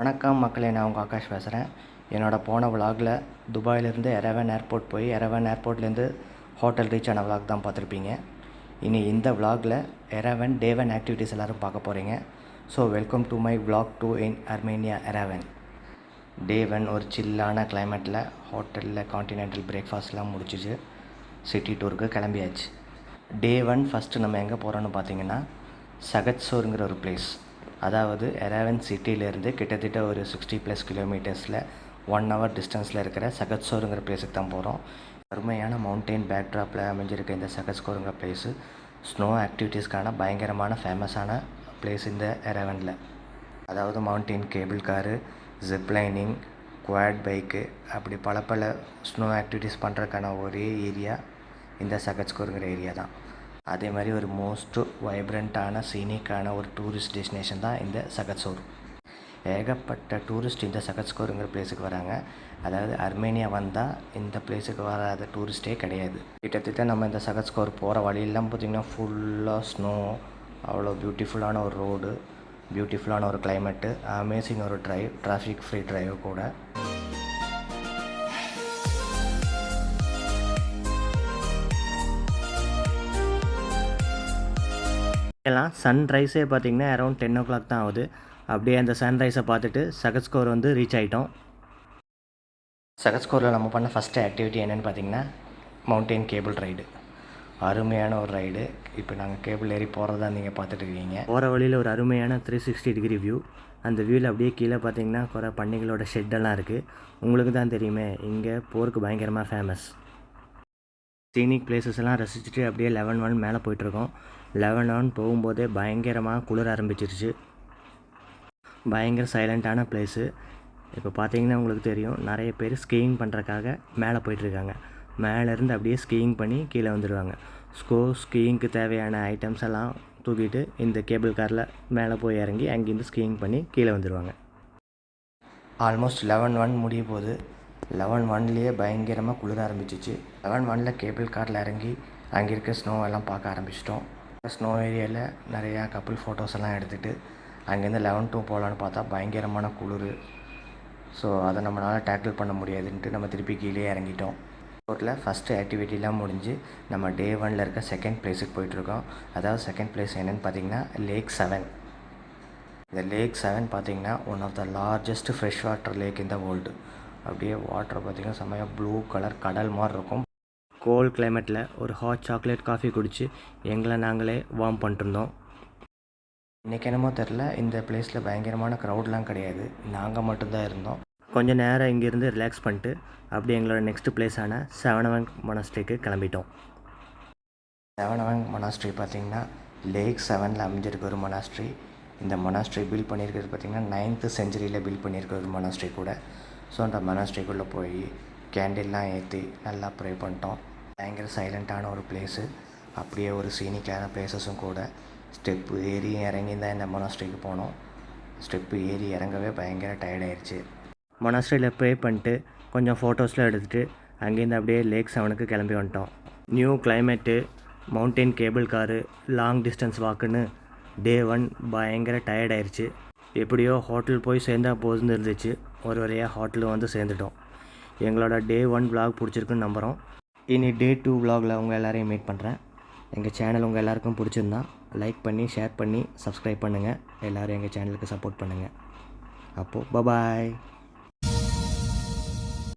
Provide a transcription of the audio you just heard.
வணக்கம் மக்களே நான் உங்கள் ஆகாஷ் பேசுகிறேன் என்னோட போன விலாகில் துபாயிலேருந்து எரவன் ஏர்போர்ட் போய் எரவன் ஏர்போர்ட்லேருந்து ஹோட்டல் ரீச் ஆன விலாக் தான் பார்த்துருப்பீங்க. இனி இந்த விலாகில் எரவன் டேவன் ஆக்டிவிட்டீஸ் எல்லோரும் பார்க்க போகிறீங்க so welcome to my vlog two in Armenia Yerevan. டேவன் ஒரு சில்லான கிளைமேட்டில் ஹோட்டலில் காண்டினென்டல் பிரேக்ஃபாஸ்ட்லாம் முடிச்சிச்சு. சிட்டி டூருக்கு கிளம்பியாச்சு. டே ஒன் ஃபஸ்ட்டு நம்ம எங்கே போகிறோன்னு பார்த்தீங்கன்னா சகத்சோருங்கிற ஒரு பிளேஸ் அதாவது எராவன் சிட்டியிலேருந்து கிட்டத்தட்ட ஒரு சிக்ஸ்டி ப்ளஸ் கிலோமீட்டர்ஸில் ஒன் ஹவர் டிஸ்டன்ஸில் இருக்கிற சகத்சோருங்கிற பிளேஸுக்கு தான் போகிறோம் அருமையான மவுண்டெயின் பேக்ட்ராப்பில் அமைஞ்சிருக்க இந்த சகத்ஸ்கோருங்கிற பிளேஸு ஸ்னோ ஆக்டிவிட்டீஸ்க்கான பயங்கரமான ஃபேமஸான பிளேஸ் இந்த எரவனில் அதாவது mountain cable car ziplining quad bike அப்படி பல பல ஸ்னோ ஆக்டிவிட்டீஸ் பண்ணுறதுக்கான ஒரே ஏரியா இந்த சகத்ஸ்கோருங்கிற ஏரியா தான். அதே மாதிரி ஒரு மோஸ்ட் வைப்ரண்ட்டான சீனிக்கான ஒரு டூரிஸ்ட் டெஸ்டினேஷன் தான் இந்த சகத்சோர். ஏகப்பட்ட டூரிஸ்ட் இந்த சகத்ஸ்கோருங்கிற பிளேஸுக்கு வராங்க. அதாவது அர்மேனியா வந்தால் இந்த பிளேஸுக்கு வராத டூரிஸ்ட்டே கிடையாது. கிட்டத்தட்ட நம்ம இந்த சகத்ஸ்கோர் போகிற வழியெல்லாம் பார்த்திங்கன்னா ஃபுல்லாக ஸ்னோ அவ்வளோ பியூட்டிஃபுல்லான ஒரு ரோடு பியூட்டிஃபுல்லான ஒரு கிளைமேட்டு அமேசிங் ஒரு டிரைவ் டிராஃபிக் ஃப்ரீ டிரைவ் கூட. எல்லாம் சன்ரைஸே பார்த்திங்கன்னா அரௌண்ட் டென் ஓ கிளாக் தான் ஆகுது. அப்படியே அந்த சன்ரைஸை பார்த்துட்டு சகத்ஸ்கோர் வந்து ரீச் ஆகிட்டோம் சகத்ஸ்கோரில் நம்ம பண்ண ஃபஸ்ட்டு ஆக்டிவிட்டி என்னென்னு பார்த்தீங்கன்னா மவுண்டெயின் கேபிள் ரைடு அருமையான ஒரு ரைடு இப்போ நாங்கள் கேபிள் ஏறி போகிறதா நீங்கள் பார்த்துட்டு இருக்கீங்க. போகிற வழியில் ஒரு அருமையான த்ரீ சிக்ஸ்டி டிகிரி வியூ அந்த வியூவில் அப்படியே கீழே பார்த்தீங்கன்னா குறை பண்ணைகளோட ஷெட்டெல்லாம் இருக்குது உங்களுக்கு தான் தெரியுமே இங்கே போருக்கு பயங்கரமாக ஃபேமஸ் சீனிக் பிளேசஸ் எல்லாம் ரசிச்சுட்டு அப்படியே லெவன் ஒன் மேலே போயிட்டுருக்கோம். லெவன் ஒன் போகும்போதே பயங்கரமாக குளிர ஆரம்பிச்சிருச்சு. பயங்கர சைலண்ட்டான பிளேஸு இப்போ பார்த்தீங்கன்னா உங்களுக்கு தெரியும் நிறைய பேர் ஸ்கீயிங் பண்ணுறக்காக மேலே போயிட்டுருக்காங்க. மேலேருந்து அப்படியே ஸ்கீயிங் பண்ணி கீழே வந்துடுவாங்க. ஸ்கோ ஸ்கீயிங்க்கு தேவையான ஐட்டம்ஸ் எல்லாம் தூக்கிட்டு இந்த கேபிள் காரில் மேலே போய் இறங்கி அங்கேருந்து ஸ்கீயிங் பண்ணி கீழே வந்துடுவாங்க. ஆல்மோஸ்ட் லெவன் ஒன் முடிய போகுது. லெவன் ஒன்லேயே பயங்கரமாக குளிர ஆரம்பிச்சிச்சு. லெவன் ஒனில் கேபிள் காரில் இறங்கி அங்கே இருக்க ஸ்னோ எல்லாம் பார்க்க ஆரம்பிச்சிட்டோம். ஸ்னோ ஏரியாவில் நிறையா கப்புள் ஃபோட்டோஸ் எல்லாம் எடுத்துகிட்டு அங்கேருந்து லெவன் டூ போகலான்னு பார்த்தா பயங்கரமான குளிர். ஸோ அதை நம்மளால் டேக்கிள் பண்ண முடியாதுன்ட்டு நம்ம திருப்பி கீழே இறங்கிட்டோம். ரோட்டில் ஃபஸ்ட்டு ஆக்டிவிட்டிலாம் முடிஞ்சு நம்ம டே ஒனில் இருக்க செகண்ட் பிளேஸுக்கு போயிட்டுருக்கோம் அதாவது செகண்ட் பிளேஸ் என்னென்னு பார்த்தீங்கன்னா லேக் செவன் இந்த லேக் செவன் பார்த்தீங்கன்னா one of the largest fresh water lake இந்த வேர்ல்டு அப்படியே வாட்டர் பார்த்தீங்கன்னா செம்மையாக ப்ளூ கலர் கடல் மாதிரி இருக்கும். கோல்ட் கிளைமேட்டில் ஒரு ஹாட் சாக்லேட் காஃபி குடித்து எங்களை நாங்களே வார்ம் பண்ணிட்டுருந்தோம். இன்றைக்கி என்னமோ தெரில இந்த பிளேஸில் பயங்கரமான க்ரௌட்லாம் கிடையாது. நாங்கள் மட்டும்தான் இருந்தோம். கொஞ்சம் நேரம் இங்கேருந்து ரிலாக்ஸ் பண்ணிட்டு அப்படியே எங்களோட நெக்ஸ்ட் பிளேஸான செவனவங் மொனாஸ்ட்ரிக்கு கிளம்பிட்டோம். செவனவங் மொனாஸ்ட்ரி பார்த்திங்கன்னா லேக் செவனில் அமைஞ்சிருக்க ஒரு மொனாஸ்ட்ரி இந்த மொனாஸ்ட்ரி பில்ட் பண்ணியிருக்கிறது பார்த்திங்கன்னா நைன்த்து செஞ்சுரியில் பில்ட் பண்ணியிருக்க ஒரு மொனாஸ்ட்ரி கூட. ஸோ அந்த போய் கேண்டில்லாம் ஏற்றி நல்லா ப்ரே பண்ணிட்டோம். பயங்கர சைலண்ட்டான ஒரு பிளேஸு அப்படியே ஒரு சீனிக்கான பிளேசஸும் கூட. ஸ்டெப்பு ஏறி இறங்கி தான் இந்த மொனாஸ்ட்ரிக்கு போனோம். ஸ்டெப்பு ஏறி இறங்கவே பயங்கர டயர்டாயிருச்சு மொனாஸ்ட்ரியில் ப்ரே பண்ணிட்டு கொஞ்சம் ஃபோட்டோஸ்லாம் எடுத்துகிட்டு அங்கேருந்து அப்படியே லேக் செவனுக்கு கிளம்பி வந்துட்டோம். New climate mountain cable car long distance வாக்குன்னு day one பயங்கர டயர்டாயிருச்சு எப்படியோ ஹோட்டல் போய் சேர்ந்தா போதுன்னு இருந்துச்சு. ஒரு வழியாக ஹோட்டல் வந்து சேர்ந்துட்டோம். எங்களோட டே ஒன் விலாக் பிடிச்சிருக்குன்னு நம்புகிறோம் இனி டே டூ விலாகில் உங்கள் எல்லாரையும் மீட் பண்ணுறேன் எங்கள் சேனல் உங்கள் எல்லாருக்கும் பிடிச்சிருந்தா லைக் பண்ணி ஷேர் பண்ணி சப்ஸ்கிரைப் பண்ணுங்கள் எல்லோரும் எங்கள் சேனலுக்கு சப்போர்ட் பண்ணுங்கள் அப்போது பபாய்